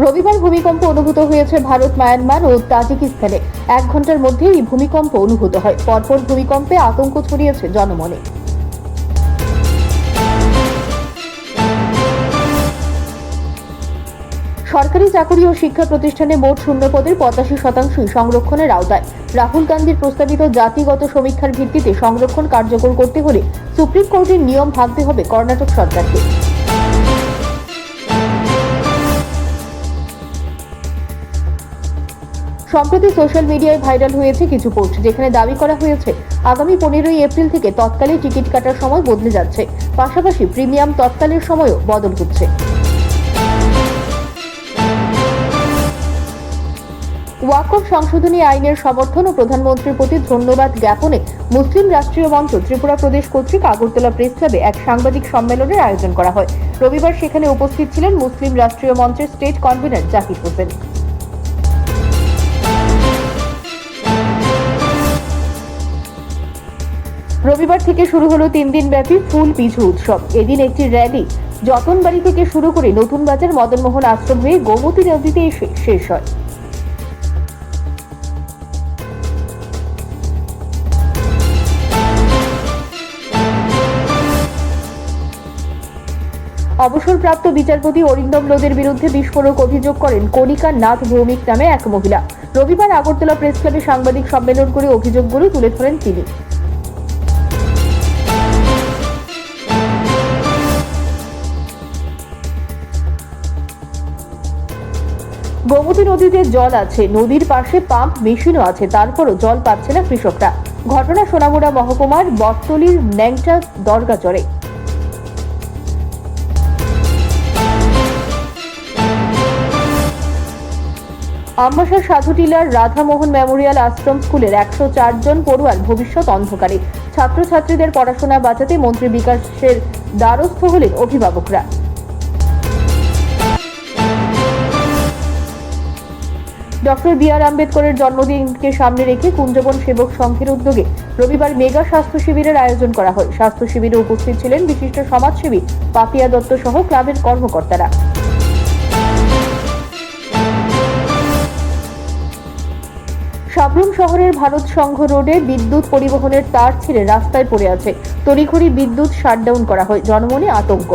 রবিবার ভূমিকম্প অনুভূত হয়েছে ভারত, মায়ানমার ও তাজিকিস্তানে। এক ঘণ্টার মধ্যে এই ভূমিকম্প অনুভূত হয়। পরপর ভূমিকম্পে আতঙ্ক ছড়িয়েছে জনমনে। সরকারি চাকরি ও শিক্ষা প্রতিষ্ঠানে মোট শূন্য পদের পঁচাশি শতাংশই সংরক্ষণের আওতায়। রাহুল গান্ধীর প্রস্তাবিত জাতিগত সমীক্ষার ভিত্তিতে সংরক্ষণ কার্যকর করতে হলে সুপ্রিম কোর্টের নিয়ম ভাঙতে হবে কর্ণাটক সরকারকে। সম্প্রতি সোশ্যাল মিডিয়ায় ভাইরাল হয়েছে কিছু পোস্ট যেখানে দাবি করা হয়েছে, আগামী পনেরোই এপ্রিল থেকে তৎকালে টিকিট কাটার সময় বদলে যাচ্ছে। পাশাপাশি প্রিমিয়াম তৎকালের সময়ও বদল হচ্ছে। ওয়াকফ সংশোধনী আইনের সমর্থন ও প্রধানমন্ত্রীর প্রতি ধন্যবাদ জ্ঞাপনে মুসলিম রাষ্ট্রীয় মঞ্চ ত্রিপুরা প্রদেশ কর্তৃক আগরতলা প্রেস ক্লাবে এক সাংবাদিক সম্মেলনের আয়োজন করা হয়। রবিবার সেখানে উপস্থিত ছিলেন মুসলিম রাষ্ট্রীয় মঞ্চের স্টেট কনভেনর জাকির হোসেন। রবিবার থেকে শুরু হলো তিন দিন ব্যাপী ফুল পিছু উৎসব। এদিন একটি র্যালি যতনবাড়ি থেকে শুরু করে নতুন বাজার, মদনমোহন আশ্রম হয়ে গোমতী নদীতে এসে শেষ হয়। অবসরপ্রাপ্ত বিচারপতি অরিন্দম লোদের বিরুদ্ধে বিস্ফোরক অভিযোগ করেন কণিকা নাথ ভৌমিক নামে এক মহিলা। রবিবার আগরতলা প্রেস ক্লাবে সাংবাদিক সম্মেলন করে অভিযোগগুলো তুলে ধরেন তিনি। গোমতী নদীতে জল আছে, নদীর পাশে পাম্প, মেশিনও আছে, তারপরও জল পাচ্ছে না কৃষকরা। ঘটনা সোনামুড়া মহকুমার বটতলির ন্যাংটা দরগা দরগাচরে। আমবাসার সাধুটিলার রাধামোহন মেমোরিয়াল আশ্রম স্কুলের একশো জন পড়ুয়ার ভবিষ্যৎ অন্ধকারে। ছাত্রছাত্রীদের পড়াশোনা বাঁচাতে মন্ত্রী বিকাশের দ্বারস্থ হলেন অভিভাবকরা। ডক্টর বি আর আম্বেদকরের জন্মদিনকে সামনে রেখে কুঞ্জবন সেবক সংঘের উদ্যোগে রবিবার মেগা স্বাস্থ্য শিবিরের আয়োজন করা হয়। স্বাস্থ্য শিবিরে উপস্থিত ছিলেন বিশিষ্ট সমাজসেবী পাপিয়া দত্ত সহ ক্লাবের কর্মকর্তারা। সাবরুম শহরের ভারত সংঘ রোডে বিদ্যুৎ পরিবহনের তার ছিঁড়ে রাস্তায় পড়ে আছে। তড়িঘড়ি বিদ্যুৎ শাটডাউন করা হয়। জনমনে আতঙ্ক।